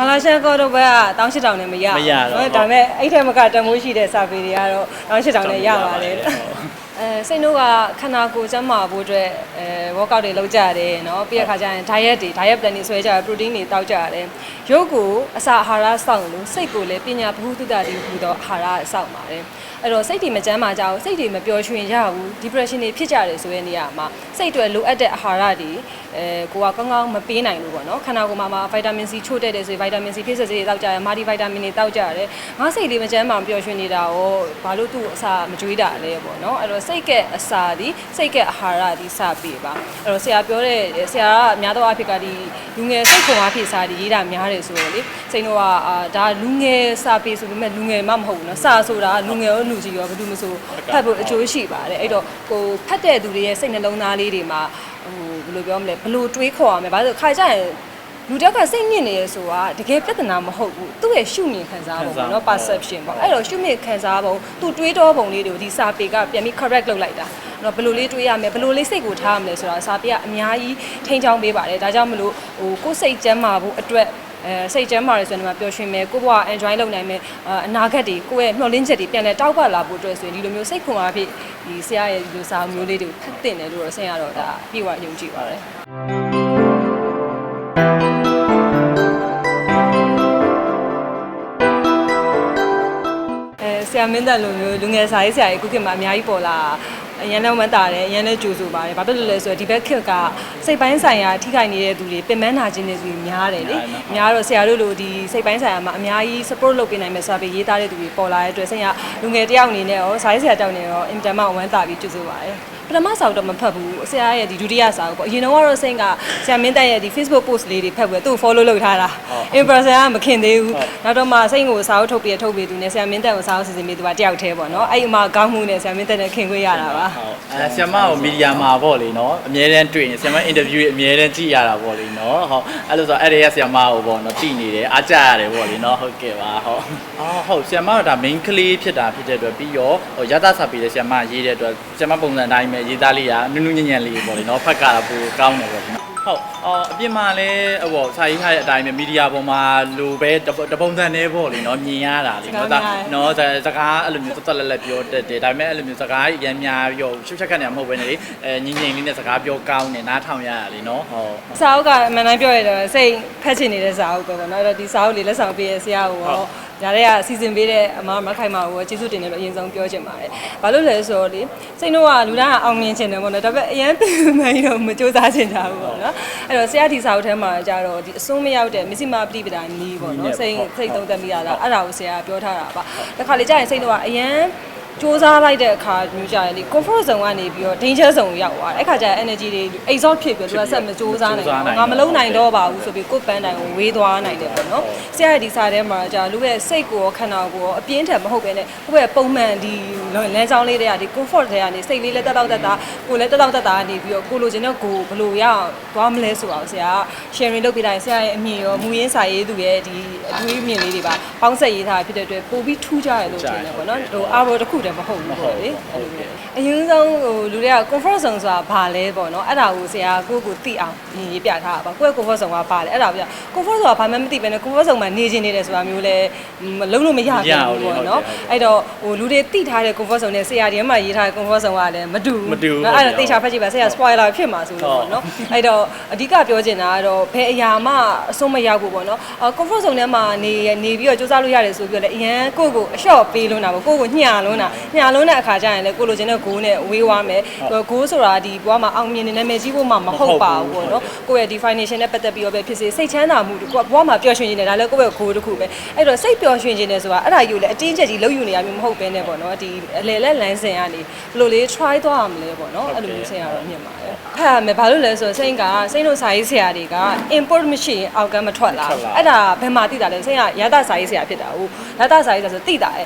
မလာရှာကောတော့ဘက်က18000နဲ့မရမရတော့ဒါပေမဲ့အဲ့ထက်မကတမိုးရှိတဲ့စာပေတွေကတော့18000နဲ့ရပါတယ် အဲစိတ်နှုတ်ကခန္ဓာကိုယ်ကျန်းမာဖို့အတွက်အဲ workout တွေလုပ်ကြရတယ်เนาะပြီးရခါကျရင် diet တွေ diet plan တွေဆွဲကြရတယ် protein တွေတောက်ကြရတယ်ရုပ်ကိုအစာအာဟာရစောင့်လို့စိတ်ကိုလည်းပညာဘ ഹു တုတတိဟူသောအာဟာရစောင့်ပါတယ်အဲ့တော့စိတ်တွေမကျန်းမာကြဘူးစိတ်တွေမပျော်ရွှင်ရဘူး depression တွေဖြစ်ကြတယ်ဆိုတဲ့နေရာမှာစိတ်တွေလိုအပ်တဲ့အာဟာရတွေအဲကိုကကောင်းကောင်းမပေးနိုင်ဘူးပေါ့နော်ခန္ဓာကိုယ်မှာမှာ vitamin C ချို့တဲ့တယ်ဆိုရင် vitamin C ဖြည့်စွက်စေးတွေတောက်ကြရတယ် multi vitamin တွေတောက်ကြရတယ်ငါစိတ်လေးမကျန်းမာမပျော်ရွှင်နေတာရောဘာလို့သူ့အစာမကြွေးတာလဲပေါ့နော်အဲ့တော့ စိတ်ကအစာဒီစိတ်ကအာဟာရဒီစပေးပါအဲ့တော့ဆရာပြောတဲ့ဆရာကအများသောအားဖြင့်ကဒီလူငယ်စိတ်ခွန်အားဖြင့်စာဒီရေးတာများတယ်ဆိုတော့လေစိတ်တော့ကအာဒါလူငယ်စာပေဆိုပေမဲ့လူငယ်မှမဟုတ်ဘူးနော်စာဆိုတာလူငယ်ရောလူကြီးရောဘယ်သူမှမဆိုဖတ်ဖို့အကျိုးရှိပါတယ်အဲ့တော့ကိုဖတ်တဲ့သူတွေရဲ့စိတ်နှလုံးသားလေးတွေမှာဟိုဘယ်လိုပြောမလဲဘယ်လိုတွေးခေါ်ရမလဲဘာလို့ခါကြရင် လူတယောက်ကစိတ်ညစ်နေရဆိုတာတကယ်ပြဿနာမဟုတ်ဘူးသူ့ရဲ့ရှုမြင်ခံစားပုံပေါ့နော် perception ပေါ့အဲ့တော့ရှုမြင်ခံစားပုံသူတွေးတောပုံလေးတွေကိုဒီစာပေကပြန်ပြီး correct လုပ်လိုက်တာအဲ့တော့ဘယ်လိုလေးတွေးရမလဲဘယ်လိုလေးစိတ်ကိုထားရမလဲဆိုတာစာပေကအများကြီးထိန်းချောင်းပေးပါတယ်ဒါကြောင့်မလို့ဟိုကိုယ်စိတ်ကျန်းမာဖို့အတွက်အဲစိတ်ကျန်းမာရဆိုရင်ဒီမှာပျော်ရွှင်မယ်ကိုယ့်ဘဝ enjoy လုပ်နိုင်မယ်အအနာဂတ်တွေကိုယ့်ရဲ့မျှော်လင့်ချက်တွေပြန်လဲတောက်ပလာဖို့အတွက်ဆိုရင်ဒီလိုမျိုးစိတ်ခွန်အားဖြင့်ဒီဆရာရဲ့ဒီလိုစာအုပ်မျိုးလေးတွေကိုဖတ်တင်တယ်လို့တော့ဆင်ရတော့ဒါပြေဝယုံကြည်ပါတယ် ရာမင်းတက်လိုမျိုးလူငယ်စာရေးဆရာကြီးခုခေတ်မှာအများကြီးပေါ်လာအရန်လည်းမတာတယ်အရန်လည်းကြိုးဆိုပါတယ်ဘာဖြစ်လို့လဲဆိုတော့ဒီဘက်ခေတ်ကစိတ်ပိုင်းဆိုင်ရာထိခိုက်နေတဲ့သူတွေပင်ပန်းနာခြင်းတွေဆိုများတယ်လေများတော့ဆရာတို့လိုဒီစိတ်ပိုင်းဆိုင်ရာမှာအများကြီး support လုပ်ပေးနိုင်မယ်ဆိုတာပဲရေးသားတဲ့သူတွေပေါ်လာတဲ့အတွက်ဆရာလူငယ်တယောက်အနေနဲ့ရောစာရေးဆရာတောက်နေရောအင်တာမဝမ်းသာပြီးကြိုးဆိုပါတယ် ပထမစာအုပ်တော့မဖတ်ဘူးဆရာရဲ့ဒီဒုတိယစာအုပ်ပေါ့အရင်တော့ကတော့စိတ်ကဆရာမင်းတက်ရဲ့ဒီ Facebook post လေးတွေဖတ်ပြီးသူ့ကို follow လုပ်ထားတာ in person ကမခင်သေးဘူးနောက်တော့မှစိတ်ကိုစာအုပ်ထုတ်ပြီးထုတ်ပြီးသူနဲ့ဆရာမင်းတက်ကိုစာအုပ်စီစဉ်ပြီးသူကတယောက်တည်းပေါ့နော်အဲ့ဒီမှာကောင်းမှုနဲ့ဆရာမင်းတက်နဲ့ခင်ခွေးရတာပါဟုတ်အဲဆီယမကိုမီဒီယာမှာပေါ့လေနော်အများတန်းတွေ့ရင်ဆီယမအင်တာဗျူးအများတန်းကြည့်ရတာပေါ့လေနော်ဟုတ်အဲ့လိုဆိုအဲ့ဒီကဆီယမကိုပေါ့နော်တည်နေတယ်အားကြရတယ်ပေါ့လေနော်ဟုတ်ကဲ့ပါဟုတ်အော်ဟုတ်ဆီယမကဒါ main ကလေးဖြစ်တာဖြစ်တဲ့အတွက်ပြီးရောဟိုရသစာပေးတဲ့ဆီယမရေးတဲ့အတွက်ဆီယမပုံစံအတိုင်းပဲရေးသားလေးကနုနုညံ့ညံ့လေးပေါ့လေနော်ဖက်ကပိုကောင်းတယ်ပေါ့လေနော်ဟုတ်အော်အပြင်မှာလည်းဟိုစာရေးထားတဲ့အတိုင်းပဲမီဒီယာပေါ်မှာလိုပဲတပုံစံနဲ့ပေါ့လေနော်မြင်ရတာလေနော်ဒါနော်စကားအဲ့လိုမျိုးတက်တက်လက်လက်ပြောတတ်တယ်ဒါပေမဲ့အဲ့လိုမျိုးစကားရမ်းများပြီးတော့ရှုပ်ချက်ခတ်နေမှာမဟုတ်ဘဲနဲ့လေအဲငြိမ်ငြိမ်လေးနဲ့စကားပြောကောင်းတယ်နားထောင်ရတာလေနော်ဟုတ်စာအုပ်ကအမှန်တမ်းပြောရတော့စိတ်ဖက်ချင်နေတဲ့စာအုပ်ပဲပေါ့နော်အဲ့တော့ဒီစာအုပ်လေးလက်ဆောင်ပေးရဲ့ဆရာကိုရောညာတဲ့ကစီစဉ်ပေးတဲ့အမမခိုင်မာကိုကျေးဇူးတင်တယ်လို့အရင်ဆုံးပြောချင်ပါတယ်။ဘာလို့လဲဆိုတော့လေ စိတ်နှုတ်ကလူတိုင်းကအောင်မြင်ချင်တယ်ပေါ့နော်ဒါပေမဲ့အရင်ပြင်မှန်းတော့မစူးစမ်းချင်ကြဘူးပေါ့နော်။အဲ့တော့ဆရာဒီစာအုပ်ထဲမှာကြတော့ဒီအစွန်းမရောက်တဲ့မစ္စည်းမပฏิပဒါနီးပေါ့နော်စိတ်စိတ်သုံးသက်မိရတာအဲ့ဒါကိုဆရာပြောထားတာပါ။တစ်ခါလေကြာရင်စိတ်နှုတ်ကအရင် စူးစမ်းလိုက်တဲ့အခါမျိုးကြရင်လေ comfort zone ကနေပြီးတော့ danger zone ကိုရောက်သွားတယ်အဲ့ခါကျရင် energy တွေ exhaust ဖြစ်ပြီးတော့သူကဆက်မစူးစမ်းနိုင်ဘူးငါမလုံးနိုင်တော့ပါဘူးဆိုပြီးကိုယ်ပန်းတိုင်ကိုဝေးသွားနိုင်တယ်ပေါ့နော်ဆရာရဲ့ဒီစာထဲမှာကြာလူရဲ့စိတ်ကိုရောခန္ဓာကိုယ်ရောအပြင်းထန်မဟုတ်ပဲနဲ့ကိုယ့်ရဲ့ပုံမှန်ဒီလမ်းကြောင်းလေးတွေကဒီ comfort တွေကနေစိတ်လေးလည်းတက်တော့တက်တာကိုယ်လည်းတက်တော့တက်တာနေပြီးတော့ကိုလိုချင်တဲ့ကိုယ်ဘယ်လိုရအောင်သွားမလဲဆိုတာကိုဆရာက sharing လုပ်ပေးတိုင်းဆရာရဲ့အမြင်ရောမူရင်းစာရေးသူရဲ့ဒီအတွေးအမြင်လေးတွေပါပေါင်းဆက်ရေးထားဖြစ်တဲ့အတွက်ပိုပြီးထူးခြားတယ်လို့ထင်တယ်ပေါ့နော်ဟိုအားဘောတစ်ခုတည်းမဟုတ်ဘူးပေါ့လေအဲ့လိုမျိုးအရင်ဆုံးဟိုလူတွေက comfort zone ဆိုတာဘာလဲပေါ့နော်အဲ့ဒါကိုဆရာကိုယ့်ကိုသိအောင်မြင်ရေးပြထားတာပါကိုယ့်ရဲ့ comfort zone ကဘာလဲအဲ့ဒါကိုပြ comfort zone ကဘာမှမသိပဲနဲ့ comfort zone မှာနေခြင်းနေတယ်ဆိုတာမျိုးလဲမလုံးလို့မရဘူးပေါ့နော်အဲ့တော့ဟိုလူတွေသိထားတဲ့ comfort zone နဲ့ဆရာဒီမှာရေးထားတဲ့ comfort zone ကလည်းမတူဘူးအဲ့ဒါတေချာဖတ်ကြည့်ပါဆရာ spoiler ဖြစ်မှာဆိုလို့ပေါ့နော်အဲ့တော့အဓိကပြောချင်တာကတော့ဘယ်အရာမှအဆုံးမရောက်ဘူးပေါ့နော် comfort zone ထဲမှာနေနေပြီးတော့စူးစမ်းလို့ရတယ်ဆိုပြီးတော့လည်းအရန်ကိုယ့်ကိုအလျှော့ပေးလွန်းတာပေါ့ကိုယ့်ကိုညှာလွန်းတာညှာလွန်းတဲ့အခါကျရင်လည်းကိုလိုချင်တဲ့ဂိုးနဲ့ဝေးသွားမယ်ဂိုးဆိုတာဒီဘွားမှာအောင်မြင်နေနာမည်ကြီးဖို့မှမဟုတ်ပါဘူးပေါ့နော်ကိုယ့်ရဲ့ဒီ financial နဲ့ပတ်သက်ပြီးတော့ပဲဖြစ်စေစိတ်ချမ်းသာမှုကိုဘွားမှာပျော်ရွှင်နေတယ်ဒါလည်းကိုယ့်ရဲ့ဂိုးတစ်ခုပဲအဲ့တော့စိတ်ပျော်ရွှင်ခြင်းတယ်ဆိုတာအဲ့ဒါယူလည်းအတင်းကျပ်ကြီးလုပ်ယူနေရမျိုးမဟုတ်ဘဲနဲ့ပေါ့နော်ဒီအလေလက်လမ်းစဉ်ကနေဘယ်လိုလေး try သွားရမလဲပေါ့နော်အဲ့လိုမျိုးဆင်ရတော့မြင်ပါတယ်ဖတ်ရမယ်ဘာလို့လဲဆိုတော့စိတ်ကစိတ်တို့စာရေးဆရာတွေက import မရှိရင်အောက်ကမထွက်လာအဲ့ဒါဘယ်မှာသိတာလဲစိတ်ကရသစာရေးဆရာဖြစ်တာဟုတ်ရသစာရေးဆရာဆိုသိတာအဲ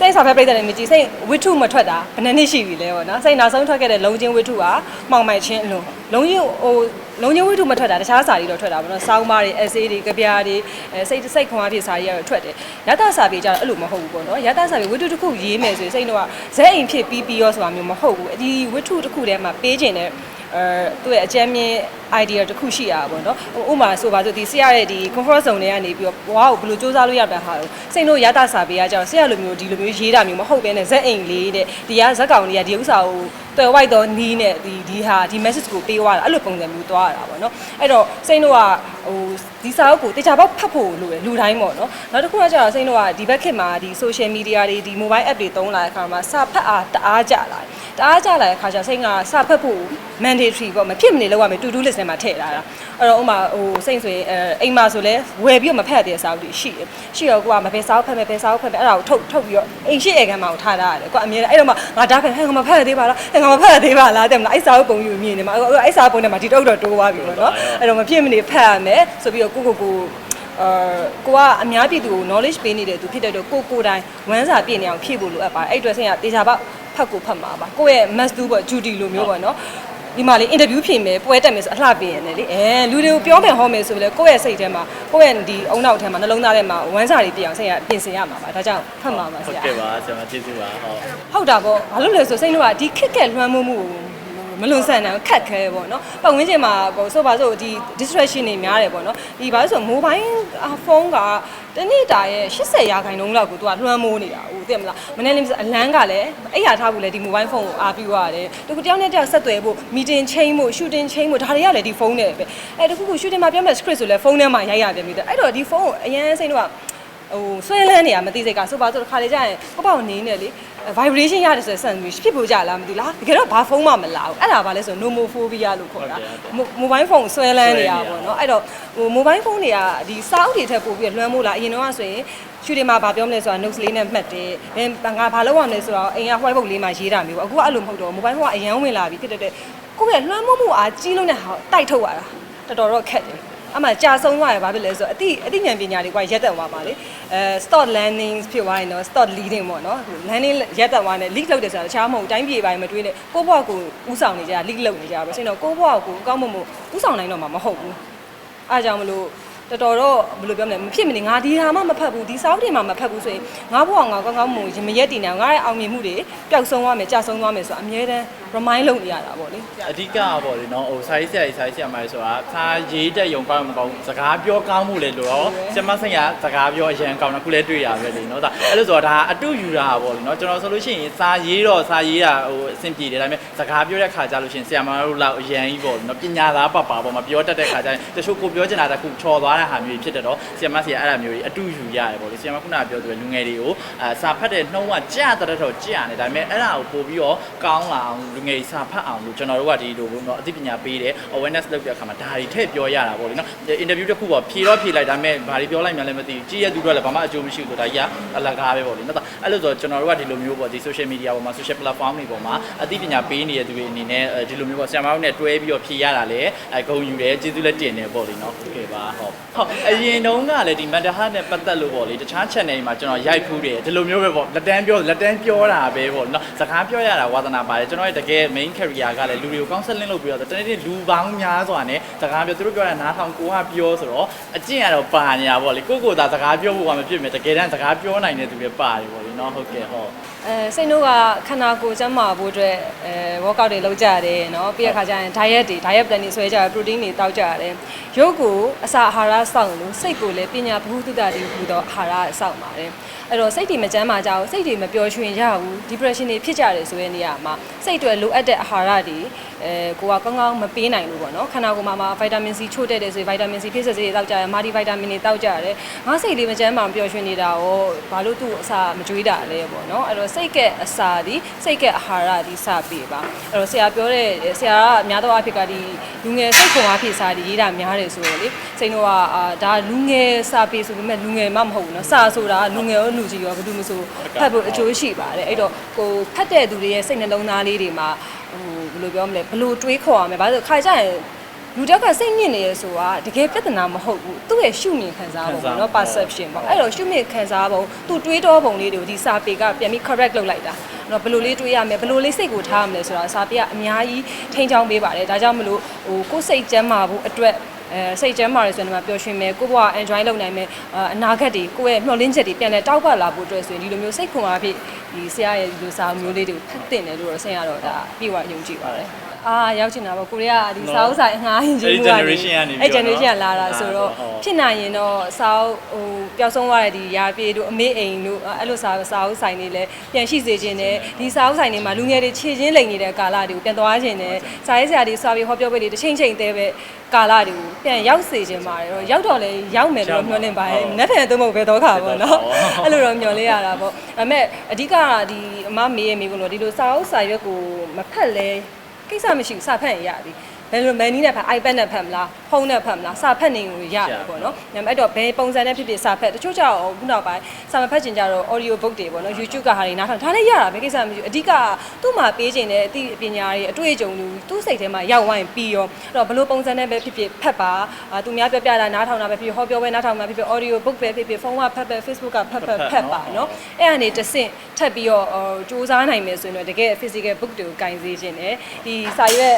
စိတ်စာဖက်ပြိတ္တနဲ့မြကြည့်စိတ်ဝိထုမထွက်တာဘယ်နှစ်နှစ်ရှိပြီလဲပေါ့နော်စိတ်နောက်ဆုံးထွက်ခဲ့တဲ့လုံချင်းဝိထုကမှောင်မိုက်ချင်းအလုံးလုံချင်းဟိုလုံချင်းဝိထုမထွက်တာတခြားစာတွေတော့ထွက်တာပေါ့နော်စောင်းပါးတွေ essay တွေကြပြားတွေအဲစိတ်စိတ်ခွန်အားဖြင့်စာတွေကတော့ထွက်တယ်ရသစာပေကြတော့အဲ့လိုမဟုတ်ဘူးပေါ့နော်ရသစာပေဝိထုတစ်ခုရေးမယ်ဆိုရင်စိတ်တော့ဇက်အိမ်ဖြစ်ပြီးပြီးရောဆိုတာမျိုးမဟုတ်ဘူးဒီဝိထုတစ်ခုထဲမှာပေးခြင်းတဲ့ အဲသူ့ရဲ့အကြမ်းမြင့် idea တစ်ခုရှိရတာပေါ့နော်ဟိုဥပမာဆိုပါစို့ဒီဆရာရဲ့ဒီ comfort zone တွေကနေပြီးတော့ဘဝကိုဘယ်လိုစူးစမ်းလို့ရတဲ့ဟာကိုစိတ်တို့ရတာစာပေးရကြတော့ဆရာလိုမျိုးဒီလိုမျိုးရေးတာမျိုးမဟုတ်ဘဲနဲ့ဇက်အိမ်လေးတဲ့ဒီကဇက်ကောင်လေးကဒီဥစ္စာကိုတွယ်ဝိုက်တော့နီးနဲ့ဒီဒီဟာဒီ message ကိုပေးသွားတာအဲ့လိုပုံစံမျိုးသွားရတာပေါ့နော်အဲ့တော့စိတ်တို့ကဟိုဒီစာအုပ်ကိုတေချာပေါက်ဖတ်ဖို့လိုတယ်လူတိုင်းပေါ့နော်နောက်တစ်ခုကကျတော့စိတ်တို့ကဒီဘက်ခေတ်မှာဒီ social media တွေဒီ mobile app တွေသုံးလာတဲ့အခါမှာစာဖတ်အားတအားကြလာတယ်တအားကြလာတဲ့အခါကျစိတ်ကစာဖတ်ဖို့ mandatory ပေါ့မဖြစ်မနေလောက်ရမယ် to do list ထဲမှာထည့်ထားတာအဲ့တော့ဥမာဟိုစိတ်ဆိုရင်အဲအိမ်မှာဆိုလဲဝယ်ပြီးတော့မဖတ်တဲ့စာအုပ်တွေရှိတယ်ရှိတော့ကိုကမပဲစာအုပ်ဖတ်မယ်ပဲစာအုပ်ဖတ်မယ်အဲ့ဒါကိုထုတ်ထုတ်ပြီးတော့အိမ်ရှိဧကန်မှာကိုထားထားရတယ်ကိုကအမြဲတမ်းအဲ့တော့မှငါဒါဖတ်ဟဲ့ငါမဖတ်ရသေးပါလားဟဲ့ငါမဖတ်ရသေးပါလားတဲ့မလားအဲ့စာအုပ်ပုံယူမြင်နေမှာအဲ့စာအုပ်ပုံထဲမှာဒီတော့တော့တိုးသွားပြီပေါ့နော်အဲ့တော့မဖြစ်မနေဖတ်ရမယ်ဆိုပြီးတော့ကိုကိုကိုအာကိုကအများပြည်သူကို knowledge ပေးနေတဲ့သူဖြစ်တဲ့တော့ကိုကိုတိုင်းဝမ်းစာပြည့်နေအောင်ဖြည့်ဖို့လိုအပ်ပါတယ်အဲ့အတွက်ဆင်ကတေချာပေါက်ဖတ်ကိုဖတ်မှာပါကိုယ့်ရဲ့ must do ပေါ့ duty လိုမျိုးပေါ့နော်ဒီမှာလေ interview ဖြေမယ်ပွဲတက်မယ်ဆိုအလှပြင်ရတယ်လေအဲလူတွေကိုပြောမယ်ဟောမယ်ဆိုပြီးလေကိုယ့်ရဲ့စိတ်ထဲမှာကိုယ့်ရဲ့ဒီအုံနောက်ထဲမှာနှလုံးသားထဲမှာဝမ်းစာတွေပြည့်အောင်ဆင်ကပြင်ဆင်ရမှာပါဒါကြောင့်ဖတ်မှာပါဆဟုတ်ရာကဲ့ပါဆရာမကျေးဇူးပါဟုတ်ဟုတ်တာပေါ့ဘာလို့လဲဆိုစိတ်နှုတ်ကဒီခက်ခက်လွှမ်းမိုးမှုကို မလွန်ဆန်တယ်ခက်ခဲပေါ့နော်ပတ်ဝန်းကျင်မှာပေါ့ဆိုပါစို့ဒီ distraction တွေများတယ်ပေါ့နော်ဒီဘာလို့ဆို mobile phone ကတနေ့တာရဲ့80ရာခိုင်နှုန်းလောက်ကိုသူကလွှမ်းမိုးနေတာဟုတ်သိမလားမနေ့လေးအလန်းကလည်းအဲ့ရထားဘူးလေဒီ mobile phone ကိုအားပြုရတယ်တခုတယောက်နဲ့တယောက်ဆက်သွယ်ဖို့ meeting ချိန်ဖို့ shooting ချိန်ဖို့ဒါတွေကလည်းဒီဖုန်းနဲ့ပဲအဲ့တခုခု shooting မှာပြောမယ် script ဆိုလဲဖုန်းထဲမှာရိုက်ရပြန်ပြီတဲ့အဲ့တော့ဒီဖုန်းကိုအရင်စိတ်တော့ ဟိုဆွဲလန်းနေရမသိစိတ်ကဆိုပါဆိုတစ်ခါလေကြာရင်ကိုပေါ့နေနေလေ vibration ရတယ်ဆိုတဲ့ sense မျိုးဖြစ်ဖို့ကြလားမသိလားတကယ်တော့ဘာဖုန်းမှမလာဘူးအဲ့ဒါဘာလဲဆို nomophobia လို့ခေါ်တာ mobile phone ဆွဲလန်းနေရပါတော့အဲ့တော့ဟို mobile phone တွေကဒီစာအုပ်တွေထက်ပိုပြီးလွှမ်းမိုးလာအရင်တော့ဆိုရင်ရှူတွေမှာဗာပြောမလဲဆိုတာ notes လေးနဲ့မှတ်တယ်။ဘယ်ငါဘာလုပ်ရမလဲဆိုတော့အိမ်က white book လေးမှာရေးတာမျိုးပေါ့။အခုကအဲ့လိုမဟုတ်တော့ mobile phone ကအရန်ဝင်လာပြီဖြစ်တဲ့အတွက်ကိုယ့်ရဲ့လွှမ်းမိုးမှုအားကြီးလုံးတဲ့ဟာကိုတိုက်ထုတ်ရတာတော်တော်တော့ခက်တယ်။ အမှကြာဆုံးသွားရပါပြီလဲဆိုတော့အတိအတိဉာဏ်ပညာတွေကရက်တက်သွားပါလေအဲ start learning ဖြစ်သွားရင်တော့ start leading ပေါ့နော် learning ရက်တက်သွားတယ် lead လုပ်တယ်ဆိုတာတခြားမဟုတ်တိုင်းပြည်ပိုင်းမတွေးနဲ့ကိုယ့်ဘဝကိုဥဆောင်နေကြ lead လုပ်နေကြပါဆိုတော့ကိုယ့်ဘဝကိုအကောင်းမမို့ဥဆောင်နိုင်တော့မှာမဟုတ်ဘူးအားကြောင့်မလို့ တော်တော်တော့ဘယ်လိုပြောမလဲမဖြစ်မနေငါဒီဟာမှမဖတ်ဘူးဒီစောက်တွေမှမဖတ်ဘူးဆိုရင်ငါဘဝငါကောင်းကောင်းမို့မရက်တည်နေအောင်ငါရဲ့အောင်မြင်မှုတွေပျောက်ဆုံးသွားမယ်ကြာဆုံးသွားမယ်ဆိုတော့အမြဲတမ်း remind လုပ်နေရတာပေါ့လေအဓိကပေါ့လေနော်ဟိုစာရေးဆရာကြီးစာရေးဆရာမကြီးဆိုတာစာရေးတဲ့ယုံကောင်းမကောင်းစကားပြောကောင်းမှုလေလို့တော့ဆရာမဆိုင်ကစကားပြောအရင်ကောင်းတာခုလဲတွေ့ရပဲလေနော်ဒါအဲ့လိုဆိုတော့ဒါအတူယူတာပေါ့လေနော်ကျွန်တော်ဆိုလို့ရှိရင်စာရေးတော့စာရေးတာဟိုအဆင်ပြေတယ်ဒါပေမဲ့စကားပြောတဲ့ခါကြလို့ရှိရင်ဆရာမတို့လောက်အရင်ကြီးပေါ့လေနော်ပညာသားပတ်ပါပေါ့မပြောတတ်တဲ့ခါကျရင်တချို့ကိုပြောချင်တာတခုချော်သွားတဲ့ဟာမျိုးဖြစ်တဲ့တော့ဆရာမစီကအဲ့ဒါမျိုးကြီးအတူယူရတယ်ပေါ့လေဆရာမခုနကပြောသူလူငယ်တွေကိုအာစာဖတ်တဲ့နှုံးကကြာတဲ့တော့ကြာနေဒါပေမဲ့အဲ့ဒါကိုပို့ပြီးတော့ကောင်းလာအောင်လူငယ်တွေစာဖတ်အောင်လို့ကျွန်တော်တို့ကဒီလိုပေါ့နော်အသိပညာပေးတယ် awareness လုပ်တဲ့အခါမှာဒါတွေထည့်ပြောရတာပေါ့လေနော် interview တစ်ခုပေါ့ဖြေတော့ဖြေလိုက်ဒါပေမဲ့ဘာတွေပြောလိုက်မှလည်းမသိဘူးကြည့်ရသူတို့လည်းဘာမှအကျိုးမရှိဘူးဆိုတော့ဒါကြီးကအလကားပဲပေါ့လေနော်အဲ့လိုဆိုကျွန်တော်တို့ကဒီလိုမျိုးပေါ့ဒီ social media ပေါ်မှာ social platform တွေပေါ်မှာအသိပညာပေးနေတဲ့သူတွေအနေနဲ့ဒီလိုမျိုးပေါ့ဆရာမတို့နဲ့တွဲပြီးတော့ဖြေရတာလည်းအကုန်ယူတယ်ကျေးဇူးလည်းတင်တယ်ပေါ့လေနော်ဟုတ်ကဲ့ပါဟုတ်ဟုတ်အရင်တုန်းကလည်းဒီ mental health နဲ့ပတ်သက်လို့ပေါ့လေတခြား channel တွေမှာကျွန်တော်ရိုက်ဖူးတယ်ဒီလိုမျိုးပဲပေါ့လက်တန်းပြောလက်တန်းပြောတာပဲပေါ့နော်စကားပြောရတာဝါသနာပါတယ်ကျွန်တော်ရဲ့တကယ် main career ကလည်းလူတွေကို counseling လုပ်ပြီးတော့တနေ့နေ့လူပေါင်းများစွာနဲ့စကားပြောသူတို့ပြောတာနားထောင်ကိုကပြောဆိုတော့အကျင့်ကတော့ပါနေတာပေါ့လေကိုကိုသာစကားပြောဖို့ကမဖြစ်မယ်တကယ်တမ်းစကားပြောနိုင်တဲ့သူတွေပါတယ်ပေါ့လေနော်ဟုတ်ကဲ့ဟုတ်အဲစိတ်နှုတ်ကခန္ဓာကိုယ်ကျန်းမာဖို့အတွက်အဲ workout တွေလုပ်ကြရတယ်เนาะပြီးရခါကျရင် diet တွေ diet plan တွေဆွဲကြရတယ် protein တွေတောက်ကြရတယ်ရုပ်ကိုအစာအာဟာရစောင့်လို့စိတ်ကိုလည်းပညာဘဟုသုတတွေဟူသောအာဟာရစောင့်ပါတယ် အဲ့တော့စိတ်တွေမကျန်းမာကြဘူးစိတ်တွေမပျော်ရွှင်ကြဘူး depression တွေဖြစ်ကြတယ်ဆိုတဲ့နေရာမှာစိတ်တွေလိုအပ်တဲ့အာဟာရတွေအဲကိုကကောင်းကောင်းမပေးနိုင်လို့ပေါ့နော်ခန္ဓာကိုယ်မှာမှာ vitamin C ချို့တဲ့တယ်ဆိုရင် vitamin C ဖြစ်စေစေတောက်ကြရတယ် multi vitamin တွေတောက်ကြရတယ်ငါစိတ်လေးမကျန်းမာမပျော်ရွှင်နေတာရောဘာလို့သူ့အစာမကြွေးတာလဲပေါ့နော်အဲ့တော့စိတ်ကအစာဒီစိတ်ကအာဟာရဒီစပေးပါအဲ့တော့ဆရာပြောတဲ့ဆရာကအများသောအားဖြင့်ကဒီလူငယ်စိတ်ခွန်အားဖြင့်စာဒီရေးတာများတယ်ဆိုတော့လေစိတ်တော့ကအာဒါလူငယ်စာပေးဆိုပေမဲ့လူငယ်မှမဟုတ်ဘူးနော်စာဆိုတာလူငယ်ရောလူကြီးရောဘယ်သူမှမဆိုဖတ်ဖို့အကျိုးရှိပါတယ်အဲ့တော့ကိုဖတ်တဲ့သူတွေရဲ့စိတ်နှလုံးသားလေးတွေမှာဟိုဘယ်လိုပြောမလဲဘယ်လိုတွေးခေါ်ရမလဲဘာလို့ခါကြရင်လူတက်ကစိတ်ညစ်နေရဆိုတာတကယ်ပြဿနာမဟုတ်ဘူးသူ့ရဲ့ရှုမြင်ခံစားပုံပေါ့နော် perception ပေါ့အဲ့တော့ရှုမြင်ခံစားပုံသူတွေးတောပုံလေးတွေကိုဒီစာပေကပြန်ပြီး correct လုပ်လိုက်တာနော်ဘယ်လိုလေးတွေးရမလဲဘယ်လိုလေးစိတ်ကိုထားရမလဲဆိုတာစာပေကအများကြီးထိန်းချောင်းပေးပါတယ်ဒါကြောင့်မလို့ဟိုကိုယ်စိတ်ကျန်းမာဖို့အတွက် အဲစိတ်ကျန်းမာရယ်ဆိုရင်တော့ပျော်ရွှင်မယ်ကိုယ့်ဘဝ enjoy လုပ်နိုင်မယ်အနာဂတ်တွေကိုယ့်ရဲ့မျှော်လင့်ချက်တွေပြန်လဲတောက်ပလာဖို့အတွက်ဆိုရင်ဒီလိုမျိုးစိတ်ခွန်အားဖြင့်ဒီဆရာရဲ့ဒီလိုစာအုပ်မျိုးလေးတွေကိုဖတ်တင်တယ်လို့တော့ဆင်ရတော့ဒါပြေဝယုံကြည်ပါတယ် အာရောက်ချင်တာပေါ့ကိုရီးယားဒီစာအုပ်ဆိုင်အငှားရင်ချင်းမှုအဲ့ဒီ generation ကနေပြီးအဲ့တော့ generation ကလာတာဆိုတော့ဟုတ်ဖြစ်နိုင်ရင်တော့စာအုပ်ဟိုပျောက်ဆုံးသွားတဲ့ဒီရာပြေတို့အမေအိမ်တို့အဲ့လိုစာစာအုပ်ဆိုင်တွေလည်းပြန်ရှိစေခြင်းနဲ့ဒီစာအုပ်ဆိုင်တွေမှာလူငယ်တွေခြေချင်းလိမ်နေတဲ့ကာလတွေကိုပြန်သွားခြင်းနဲ့စာရေးဆရာတွေစာပေဟောပြောပွဲတွေတစ်ချိန်ချိန်သေးပဲကာလတွေကိုပြန်ရောက်စေခြင်းပါတယ်တော့ရောက်တော့လေရောက်မယ်လို့မျှော်လင့်ပါတယ်နက်ဖြန်သုံးဖို့ပဲတော့ခါပေါ့နော်အဲ့လိုတော့မျှော်လင့်ရတာပေါ့ဒါပေမဲ့အဓိကဒီအမမေးရမေးကုန်လို့ဒီလိုစာအုပ်စာရွက်ကိုမဖတ်လဲ ကိစ္စမရှိဘူးစာဖတ်ရင်ရပြီ ဘယ်လိုမန်နီးနဲ့ဖတ် iPad နဲ့ဖတ်မလားဖုန်းနဲ့ဖတ်မလားစာဖတ်နေလို့ရတယ်ပေါ့နော်။ဒါပေမဲ့အဲ့တော့ဘယ်ပုံစံနဲ့ဖြစ်ဖြစ်စာဖတ်တချို့ကြတော့ခုနောက်ပိုင်းစာမဖတ်ချင်ကြတော့ audio book တွေပေါ့နော် YouTube ကဟာတွေနားထောင်ဒါလည်းရတာပဲကိစ္စမရှိဘူးအဓိကသူ့မှာပေးခြင်းတဲ့အသိပညာတွေအတွေ့အကြုံတွေသူ့စိတ်ထဲမှာရောက်ဝိုင်းပြီးရောအဲ့တော့ဘယ်လိုပုံစံနဲ့ပဲဖြစ်ဖြစ်ဖတ်ပါအာသူများပြောပြတာနားထောင်တာပဲဖြစ်ဖြစ်ဟောပြောပဲနားထောင်တာပဲဖြစ်ဖြစ် audio book ပဲဖြစ်ဖြစ်ဖုန်းကဖတ်ပဲ Facebook ကဖတ်ဖတ်ဖတ်ပါနော်အဲ့အနေတဆင့်ထပ်ပြီးတော့စူးစမ်းနိုင်မယ်ဆိုရင်တော့တကယ် physical book တွေကိုကင်စေခြင်းနဲ့ဒီစာရွက်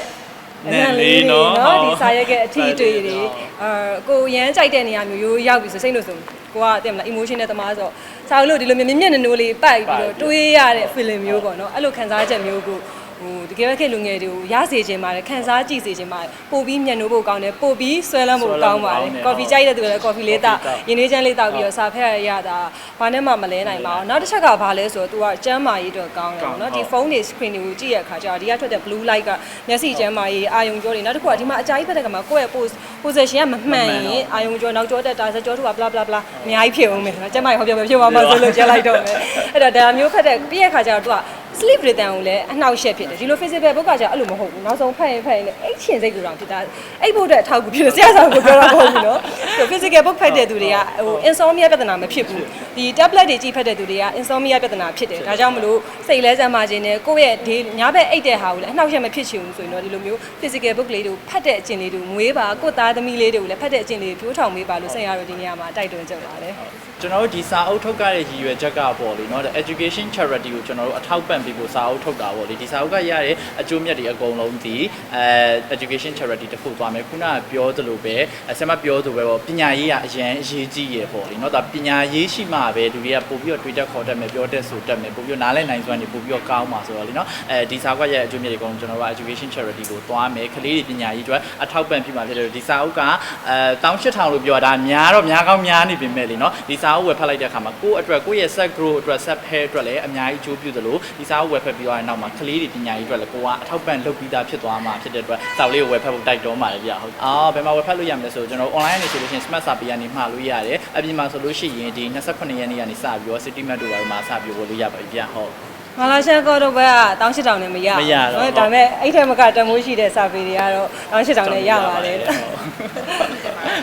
နည်းလေးနော်ဒီစာရက်ကအထီးအတွေ့တွေအာကိုရမ်းကြိုက်တဲ့နေရာမျိုးရိုးရောက်ပြီဆိုစိတ်လို့ဆိုကိုကတင်မလား emotion နဲ့တမားဆိုစာလို့ဒီလိုမြင်မြင်နိုးလေးပိုက်ပြီးတော့တွေးရတဲ့ feeling မျိုးပေါ့နော်အဲ့လိုခံစားချက်မျိုးကို ဟိုတကယ်ပဲခေတ်လူငယ်တွေကိုရစေခြင်းပါတယ်ခံစားကြည့်စေခြင်းပါတယ်ပို့ပြီးမျက်နှာဖို့ကောင်းတယ်ပို့ပြီးဆွဲလန်းဖို့ကောင်းပါတယ် coffee ကြိုက်တဲ့သူလည်း coffee လေးတောက်ရင်းနှီးချမ်းလေးတောက်ပြီးတော့စာဖတ်ရတာဘာနဲ့မှမလဲနိုင်ပါဘူးနောက်တစ်ချက်ကဘာလဲဆိုတော့ तू ကကျမ်းမာရေးအတွက်ကောင်းတယ်ပေါ့နော်ဒီဖုန်းတွေ screen တွေကိုကြည့်ရတဲ့အခါကျတော့ဒီကထွက်တဲ့ blue light ကမျက်စိကျမ်းမာရေးအာယုံကြောတွေနောက်တစ်ခုကဒီမှာအကြာကြီးဖက်တဲ့ကမှာကိုယ့်ရဲ့ pose position ကမမှန်ရင်အာယုံကြောနောက်ကြောတက်တာစကြောတူက bla bla bla အများကြီးဖြစ်အောင်မယ်နော်ကျမ်းမာရေးဟောပြောပဲဖြစ်သွားမှာဆိုလို့ကြားလိုက်တော့မယ်အဲ့တော့ဒါမျိုးဖက်တဲ့ပြီးရခါကျတော့ तू က sleep rhythm ကိုလည်းအနှောက်အယှက်ဖြစ်တယ်ဒီလို physical book ကကျအဲ့လိုမဟုတ်ဘူးနောက်ဆုံးဖတ်ရင်ဖတ်ရင်လည်းအိတ်ချင်စိတ်ကိုတောင်ဖြစ်တာအိတ်ဖို့အတွက်အထောက်အကူဖြစ်တယ်ဆရာဆောင်ကိုပြောတာမဟုတ်ဘူးနော်ဆို physical book ဖတ်တဲ့သူတွေကဟို insomnia ပြဿနာမဖြစ်ဘူးဒီ tablet တွေကြည့်ဖတ်တဲ့သူတွေက insomnia ပြဿနာဖြစ်တယ်ဒါကြောင့်မလို့စိတ်လဲစမ်းပါခြင်းနဲ့ကိုယ့်ရဲ့ဒီညဘက်အိတ်တဲ့ဟာကိုလည်းအနှောက်အယှက်မဖြစ်ချင်ဘူးဆိုရင်တော့ဒီလိုမျိုး physical book လေးတွေကိုဖတ်တဲ့အကျင့်လေးတွေကိုငွေးပါကိုယ့်သားသမီးလေးတွေကိုလည်းဖတ်တဲ့အကျင့်လေးတွေပြိုးထောင်ပေးပါလို့ဆက်ရတော့ဒီနေရာမှာတိုက်တွန်းကြပါတယ် ကျွန်တော်တို့ဒီစာအုပ်ထုတ်ကြတဲ့ရည်ရွယ်ချက်ကပေါ့လေเนาะ education charity ကိုကျွန်တော်တို့အထောက်ပံ့ပေးဖို့စာအုပ်ထုတ်တာပေါ့လေဒီစာအုပ်ကရတဲ့အကျိုးမြတ်တွေအကုန်လုံးဒီအဲ education charity တစ်ခုသွားမယ်ခုနကပြောသလိုပဲအဆက်မပြောသလိုပဲပေါ့ပညာရေးကအရင်အရေးကြီးရပေါ့လေเนาะဒါပညာရေးရှိမှပဲလူတွေကပို့ပြီးတော့တွေးတက်ခေါ်တတ်မယ်ပြောတတ်ဆိုတတ်မယ်ပို့ပြီးတော့နားလည်နိုင်စွမ်းတွေပို့ပြီးတော့ကောင်းမှာဆိုတော့လေเนาะအဲဒီစာအုပ်ကရတဲ့အကျိုးမြတ်တွေအကုန်လုံးကျွန်တော်တို့က education charity ကိုသွားမယ်ကလေးတွေပညာရေးအတွက်အထောက်ပံ့ဖြစ်မှာဖြစ်တယ်ဒီစာအုပ်ကအဲ18000လို့ပြောတာများတော့များကောင်းများနေပြီမဲ့လေเนาะဒီစာ အုပ်ဝယ်ဖတ်လိုက်တဲ့အခါမှာကိုယ့်အတွက်ကိုယ့်ရဲ့ set grow အတွက် set pair အတွက်လည်းအများကြီးအကျိုးပြုသလိုဒီစာအုပ်ဝယ်ဖတ်ပြီးတော့နောက်မှာကလေးတွေပညာရေးအတွက်လည်းကိုကအထောက်ပံ့လုပ်ပြီးသားဖြစ်သွားမှာဖြစ်တဲ့အတွက်စာအုပ်လေးကိုဝယ်ဖတ်ဖို့တိုက်တွန်းပါတယ်ဗျဟုတ်အာဘယ်မှာဝယ်ဖတ်လို့ရမလဲဆိုတော့ကျွန်တော် online နေဆိုလို့ရှိရင် smart စာပေကနေမှာလို့ရတယ်အပြင်မှာဆိုလို့ရှိရင်ဒီ28ရက်နေ့ကနေစပြီးတော့ city map တို့ဘာလို့မှာစပြီးဝယ်လို့ရပါပြီဗျဟုတ်မာလာရှန်ကောတော့ဘက်က18000နဲ့မရမရတော့ဒါပေမဲ့အဲ့ထက်မကတမိုးရှိတဲ့စာပေတွေကတော့18000နဲ့ရပါတယ်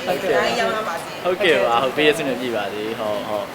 ဟုတ်ကဲ့ဟုတ်ကဲ့ပါဟုတ်ပေးရစနေပြပါသေးဟုတ်ဟုတ်